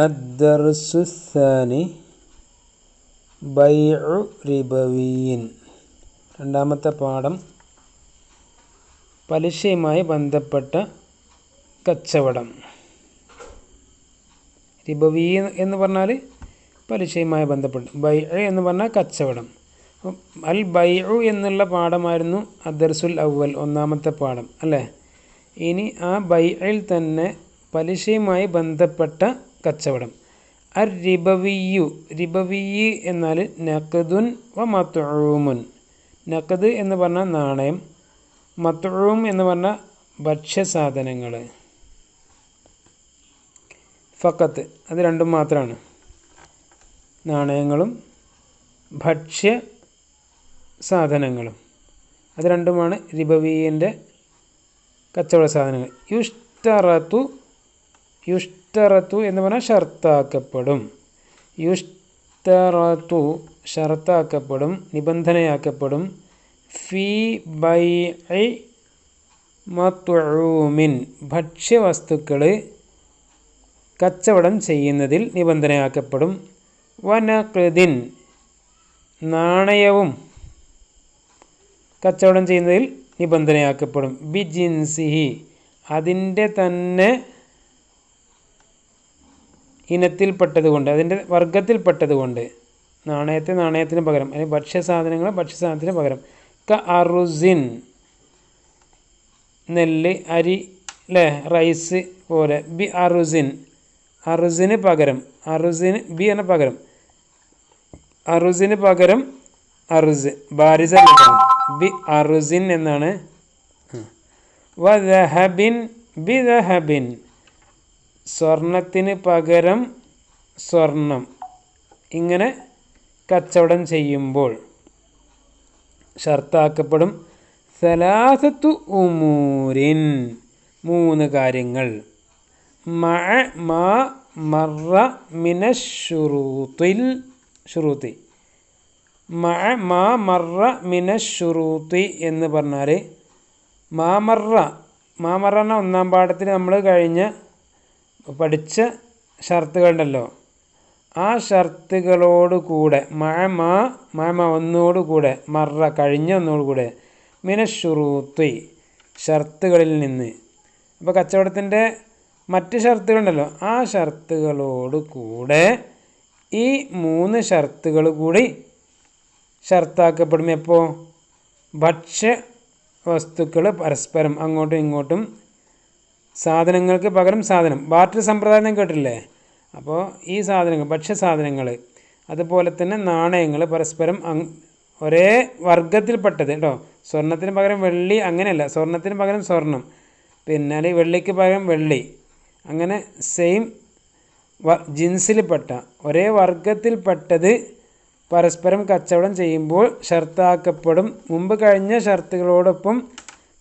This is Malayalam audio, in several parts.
അദ്ദർസുസാനി ബൈഉ റിബവീൻ രണ്ടാമത്തെ പാഠം പലിശയുമായി ബന്ധപ്പെട്ട കച്ചവടം. റിബവീ എന്ന് പറഞ്ഞാൽ പലിശയുമായി ബന്ധപ്പെട്ട് ബൈ എന്ന് പറഞ്ഞാൽ കച്ചവടം. അൽ ബൈ എന്നുള്ള പാഠമായിരുന്നു അദർസുൽ അവൽ ഒന്നാമത്തെ പാഠം അല്ലേ? ഇനി ആ ബൈയിൽ തന്നെ പലിശയുമായി ബന്ധപ്പെട്ട കച്ചവടം. അർ റിബവിയു റിബവിയ് എന്നാൽ നഖദുൻ വ മത്തുമുൻ നഖദ് എന്ന് പറഞ്ഞാൽ നാണയം മത്തുഴും എന്ന് പറഞ്ഞാൽ ഭക്ഷ്യസാധനങ്ങൾ. ഫക്കത്ത് അത് രണ്ടും മാത്രമാണ്. നാണയങ്ങളും ഭക്ഷ്യ സാധനങ്ങളും അത് രണ്ടുമാണ് റിബവീന്റെ കച്ചവട സാധനങ്ങൾ. യുഷ്തറത്തു യുഷ്തറത്തു എന്ന് പറഞ്ഞാൽ ഷർത്താക്കപ്പെടും. യുഷ്തറത്തു ഷർത്താക്കപ്പെടും നിബന്ധനയാക്കപ്പെടും. ഫി ബൈ മത്തുമിൻ ഭക്ഷ്യവസ്തുക്കൾ കച്ചവടം ചെയ്യുന്നതിൽ നിബന്ധനയാക്കപ്പെടും. വനകൃതിൻ നാണയവും കച്ചവടം ചെയ്യുന്നതിൽ നിബന്ധനയാക്കപ്പെടും. ബിജിൻസിഹി അതിന്റെ തന്നെ ഇനത്തിൽപ്പെട്ടതുകൊണ്ട് അതിന്റെ വർഗത്തിൽപ്പെട്ടതുകൊണ്ട് നാണയത്തെ നാണയത്തിന് പകരം അല്ലെങ്കിൽ ഭക്ഷ്യസാധനങ്ങൾ ഭക്ഷ്യസാധനത്തിന് പകരം ക അറുസിൻ നെല്ല് അരി അല്ലേ റൈസ് പോലെ ബി അറുസിൻ അറുസിന് പകരം അറുസിന് ബി എന്ന പകരം അറുസിന് പകരം അറുസ് ബാരിസ ബി അറുസിൻ എന്നാണ്. വ ദഹബിൻ ബി ദഹബിൻ സ്വർണത്തിന് പകരം സ്വർണം. ഇങ്ങനെ കച്ചവടം ചെയ്യുമ്പോൾ ഷർത്താക്കപ്പെടും. സലാസത്തു ഉമൂരിൻ. മൂന്ന് കാര്യങ്ങൾ. മഅ മാ മറ മിനഷുറൂത്തിൽ ഷുറൂത്തി മഅ മാ മറ മിനഷുറൂത്തി എന്ന് പറഞ്ഞാൽ മാമറ മാമറ എന്ന ഒന്നാം പാഠത്തിൽ നമ്മൾ കഴിഞ്ഞ പഠിച്ച ഷർത്തുകളുണ്ടല്ലോ. ആ ഷർത്തുകളോട് കൂടെ മഴമ മഴമ മഴ ഒന്നോട് കൂടെ മറ കഴിഞ്ഞ ഒന്നോട് കൂടെ മിനഷുറൂത്തി ഷർത്തുകളിൽ നിന്ന്. അപ്പോൾ കച്ചവടത്തിന്റെ മറ്റ് ഷർത്തുകളുണ്ടല്ലോ ആ ഷർത്തുകളോട് കൂടെ ഈ മൂന്ന് ഷർത്തുകൾ കൂടി ഷർത്താക്കപ്പെടും. എപ്പോൾ ഭക്ഷ്യ വസ്തുക്കൾ പരസ്പരം അങ്ങോട്ടും ഇങ്ങോട്ടും സാധനങ്ങൾക്ക് പകരം സാധനം. ബാർട്ടർ സമ്പ്രദായം കേട്ടില്ലേ അപ്പോൾ ഈ സാധനങ്ങൾ ഭക്ഷ്യസാധനങ്ങൾ അതുപോലെ തന്നെ നാണയങ്ങൾ പരസ്പരം ഒരേ വർഗത്തിൽപ്പെട്ടത് കേട്ടോ. സ്വർണത്തിന് പകരം വെള്ളി അങ്ങനെയല്ല. സ്വർണത്തിന് പകരം സ്വർണം. പിന്നെ വെള്ളിക്ക് പകരം വെള്ളി. അങ്ങനെ സെയിം ജിൻസിൽപ്പെട്ട ഒരേ വർഗത്തിൽപ്പെട്ടത് പരസ്പരം കച്ചവടം ചെയ്യുമ്പോൾ ഷർത്താക്കപ്പെടും. മുമ്പ് കഴിഞ്ഞ ഷർത്തുകളോടൊപ്പം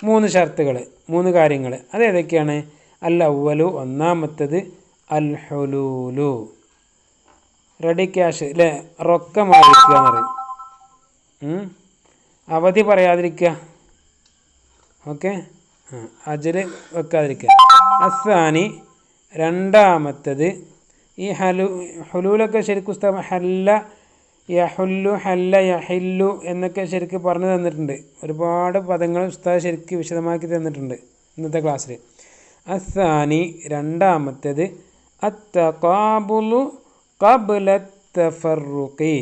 മൂന്ന് ഷർത്തുകൾ മൂന്ന് കാര്യങ്ങൾ അത് ഏതൊക്കെയാണ്? അൽ അവലു ഒന്നാമത്തത് അൽ ഹുലൂലു റെഡി ക്യാഷ് അല്ലേ റൊക്കമായിരിക്കുക എന്ന് പറയും. അവധി പറയാതിരിക്കുക. ഓക്കെ? അജൽ വെക്കാതിരിക്കുക. അസാനി രണ്ടാമത്തത് ഈ ഹലു ഹുലൂലൊക്കെ ശരിക്കും ഹല്ല യഹുല്ലു ഹല്ല യഹില്ലു എന്നൊക്കെ ശരിക്ക് പറഞ്ഞു തന്നിട്ടുണ്ട്. ഒരുപാട് പദങ്ങൾ ഉസ്താദ് ശരിക്ക് വിശദമാക്കി തന്നിട്ടുണ്ട് ഇന്നത്തെ ക്ലാസ്സിൽ. അസാനി രണ്ടാമത്തേത് അത്തകാബുലു കബുലത്തഫറുഖി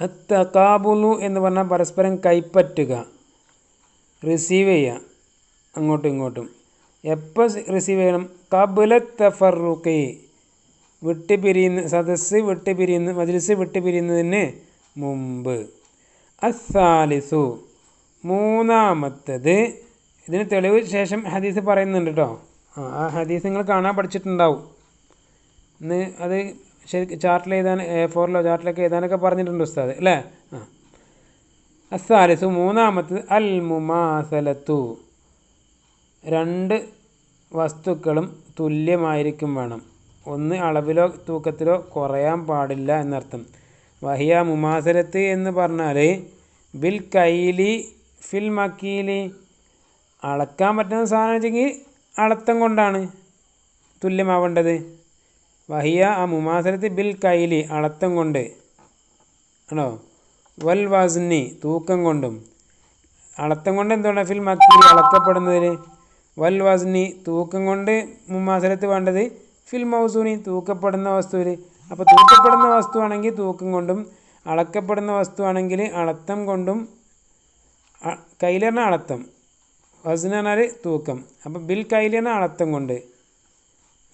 അത്തകാബുലു എന്ന് പറഞ്ഞാൽ പരസ്പരം കൈപ്പറ്റുക റിസീവ് ചെയ്യുക അങ്ങോട്ടും ഇങ്ങോട്ടും. എപ്പോൾ റിസീവ് ചെയ്യണം? കബുലത്തഫറുഖി വിട്ടുപിരിയുന്ന സദസ്സ് വിട്ടുപിരിയുന്ന മജ്ലിസ് വിട്ടുപിരിയുന്നതിന് മുമ്പ്. അസാലിസു മൂന്നാമത്തത് ഇതിന് തെളിവ് ശേഷം ഹദീസ് പറയുന്നുണ്ട് കേട്ടോ ആ ഹദീസ് നിങ്ങൾ കാണാൻ പഠിച്ചിട്ടുണ്ടാവും. ഇന്ന് അത് ശരി ചാർട്ടിൽ എഴുതാൻ എ ഫോറിലോ ചാർട്ടിലൊക്കെ എഴുതാനൊക്കെ പറഞ്ഞിട്ടുണ്ട് ഉസ്താദ് അല്ലേ? ആ. അസാലിസു മൂന്നാമത്തത് അൽ മുമാസലത്തു രണ്ട് വസ്തുക്കളും തുല്യമായിരിക്കും വേണം. ഒന്ന് അളവിലോ തൂക്കത്തിലോ കുറയാൻ പാടില്ല എന്നർത്ഥം. വഹിയ മുമാസരത്ത് എന്ന് പറഞ്ഞാൽ ബിൽ കൈലി ഫിൽ മക്കീലി. അളക്കാൻ പറ്റുന്ന സാധനം വെച്ചെങ്കിൽ അളത്തം കൊണ്ടാണ് തുല്യമാവേണ്ടത്. വഹിയ ആ മുമാസരത്ത് ബിൽ കൈലി അളത്തം കൊണ്ട് ആണോ? വൽ വസ്നി തൂക്കം കൊണ്ടും. അളത്തം കൊണ്ട് എന്തുകൊണ്ട് ഫിൽ മക്കീലി അളക്കപ്പെടുന്നതിന് വൽ വസ്നി തൂക്കം കൊണ്ട് മുമാസരത്ത് വേണ്ടത് ഫിൽ മൗസൂനി തൂക്കപ്പെടുന്ന വസ്തുവിൽ അപ്പോൾ തൂക്കപ്പെടുന്ന വസ്തുവാണെങ്കിൽ തൂക്കം കൊണ്ടും അളക്കപ്പെടുന്ന വസ്തുവാണെങ്കിൽ അളത്തം കൊണ്ടും കൈലറിന അളത്തം. വസ്ന തൂക്കം. അപ്പോൾ ബിൽ കയ്യിലെണ്ണ അളത്തം കൊണ്ട്.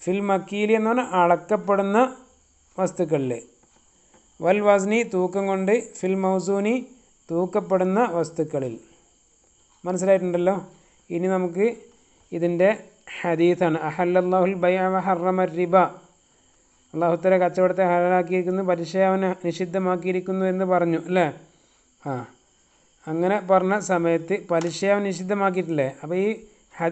ഫിൽ മക്കീലി എന്ന് പറഞ്ഞാൽ അളക്കപ്പെടുന്ന വസ്തുക്കളിൽ വൽ വസ്നി തൂക്കം കൊണ്ട് ഫിൽ മൗസൂനി തൂക്കപ്പെടുന്ന വസ്തുക്കളിൽ. മനസ്സിലായിട്ടുണ്ടല്ലോ? ഇനി നമുക്ക് ഇതിന്റെ ഹദീസാണ്. അഹല്ലാഹുൽ ബൈ ഹറമ റിബ അള്ളാഹുത്തല കച്ചവടത്തെ ഹലാക്കിയിരിക്കുന്നു പലിശയവനെ നിഷിദ്ധമാക്കിയിരിക്കുന്നു എന്ന് പറഞ്ഞു അല്ലേ? ആ. അങ്ങനെ പറഞ്ഞ സമയത്ത് പലിശയവൻ നിഷിദ്ധമാക്കിയിട്ടില്ലേ? അപ്പോൾ ഈ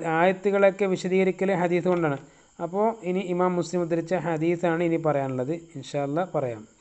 ആയത്തുകളൊക്കെ വിശദീകരിക്കൽ ഹദീസ് കൊണ്ടാണ്. അപ്പോൾ ഇനി ഇമാം മുസ്ലിം ഉദ്ധരിച്ച ഹദീസാണ് ഇനി പറയാനുള്ളത്. ഇൻഷാല്ല പറയാം.